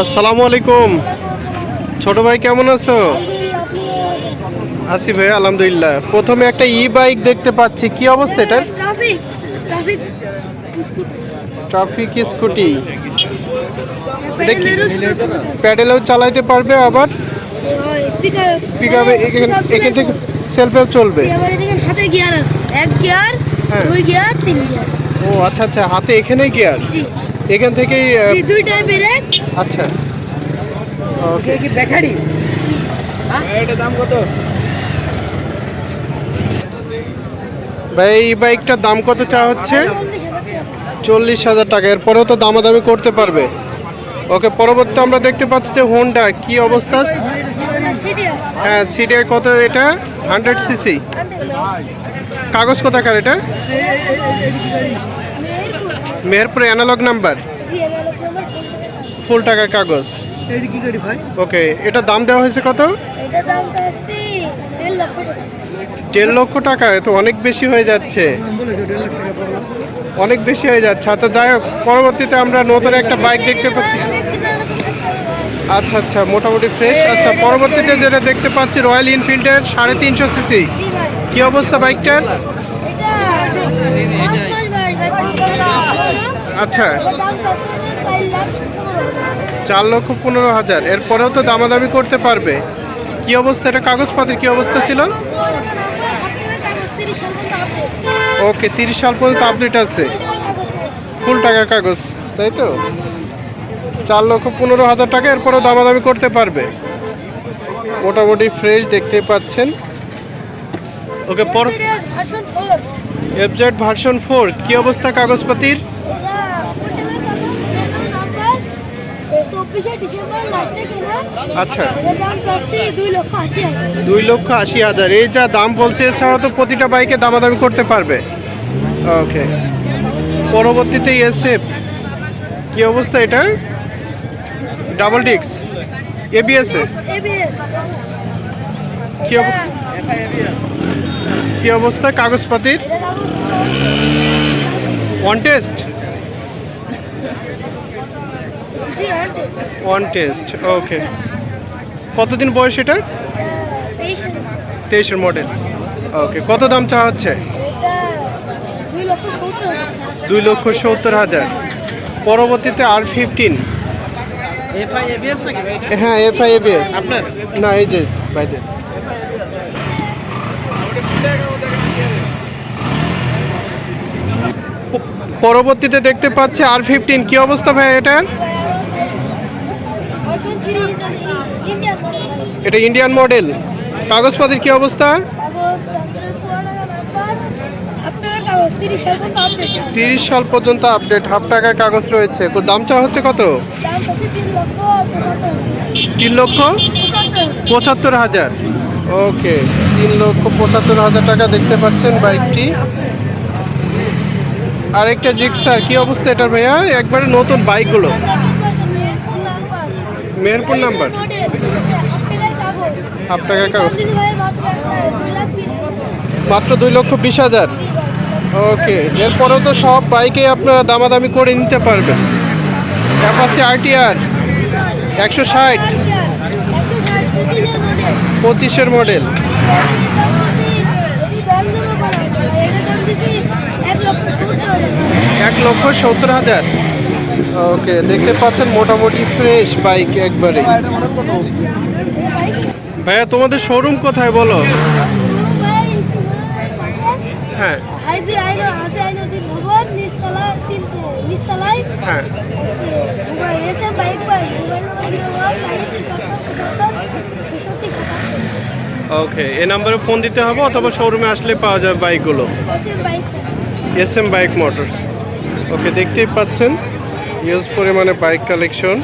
আসসালামু আলাইকুম। ছোট ভাই কেমন আছো? আছি ভাই আলহামদুলিল্লাহ। প্রথমে একটা ই বাইক দেখতে পাচ্ছি। কি অবস্থা এটার? ট্রাফিক স্কুটি প্যাডেলেও চালাইতে পারবে আবার? এখান থেকে সেলফেও চলবে। হাতে গিয়ার আছে। এক গিয়ার হ্যাঁ। দুই গিয়ার তিন গিয়ার ও আচ্ছা আচ্ছা। হাতে এখানে গিয়ার জি। এখান থেকেই দুইটাই ব্রেক আচ্ছা। ওকে কি বেকারি? এটা দাম কত? ভাই এই বাইকটার দাম কত চা হচ্ছে? চল্লিশ হাজার টাকা। চল্লিশ হাজার টাকা এরপরেও তো দামাদামি করতে পারবে। ওকে পরবর্তী আমরা দেখতে পাচ্ছি যে হোন্ডা কি অবস্থা? হ্যাঁ সিডিআই কত এটা? হান্ড্রেড সিসি কাগজ কোথাকার এটা? মেহেরপুর অ্যানালগ নাম্বার ফুল টাকার কাগজ। ওকে এটা দাম দেওয়া হয়েছে কত? দেড় লক্ষ টাকা। তো অনেক বেশি হয়ে যাচ্ছে। পড়ল। অনেক বেশি হয়ে যাচ্ছে। আচ্ছা যাই হোক পরবর্তীতে আমরা নতুন একটা বাইক দেখতে পাচ্ছি। আচ্ছা আচ্ছা মোটামুটি ফ্রেশ আচ্ছা পরবর্তীতে যেটা দেখতে পাচ্ছি রয়্যাল এনফিল্ডের সাড়ে তিনশো সিসি কি অবস্থা বাইকটার আচ্ছা। চার লক্ষ পনেরো হাজার। এরপরেও তো দামাদামি করতে পারবে। কি অবস্থা? এটা কাগজপত্রের কি অবস্থা ছিল? ওকে তিরিশ সাল পর্যন্ত আপডেট আছে। ফুল টাকার কাগজ তাই তো? চার লক্ষ পনেরো হাজার টাকা এরপরেও দামাদামি করতে পারবে। মোটামুটি ফ্রেশ দেখতে পাচ্ছেন। ওকে পর এফজেড ভার্সন ফোর কি অবস্থা কাগজপাতির চব্বিশে ডিসেম্বর লাস্টে কিনা আচ্ছা। দাম চাচ্ছি দুই লক্ষ আশি হাজার। দুই লক্ষ আশি হাজার। এই যা দাম বলছে এছাড়া তো প্রতিটা বাইকে দামাদামি করতে পারবে। ওকে পরবর্তীতে এসএফ। কি অবস্থা এটার? ডাবল ডিক্স এবিএস কি কি অবস্থা কাগজপাতির? One test one test okay কতদিন বয়স এটা? তেইশের মডেল ওকে কত দাম চাওয়া হচ্ছে? দুই লক্ষ সত্তর হাজার। পরবর্তীতে আর ফিফটিন এফআই এবিএস নাকি ভাই এটা? হ্যাঁ এফআই এবিএস না এই যে বাইদের পরবর্তীতে দেখতে পাচ্ছি আর ফিফটিন কি অবস্থা ভাই এটার? এটা ইন্ডিয়ান মডেল কাগজপাতির কি অবস্থা? তিরিশ সাল পর্যন্ত আপডেট হাফ টাকার কাগজ রয়েছে। দাম চাওয়া হচ্ছে কত? তিন লক্ষ পঁচাত্তর হাজার। ওকে, তিন লক্ষ পঁচাত্তর হাজার টাকা দেখতে পাচ্ছেন বাইকটি। আরেকটা জিক্সার, কি অবস্থা এটার ভাইয়া? একবারে নতুন বাইকগুলো। মেহেরপুর নাম্বার? টাকার কাগজ। মাত্র দুই লক্ষ বিশ হাজার? ওকে এরপরেও তো সব বাইকে আপনারা দামাদামি করে নিতে পারবেন। অ্যাপাসি আরটিআর একশো ষাট। পঁচিশের মডেল এক লক্ষ সত্তর হাজার। ওকে দেখতে পাচ্ছেন মোটামুটি ফ্রেশ বাইক একবারে ভাইয়া তোমাদের শোরুম কোথায় বলো? হ্যাঁ। নিচতলায়। হ্যাঁ। ওকে এ নাম্বারে ফোন দিতে হবে অথবা শোরুমে আসলে পাওয়া যাবে বাইকগুলো S M bike motors okay দেখতেই পাচ্ছেন। ইউজ পরিমাণে বাইক কালেকশন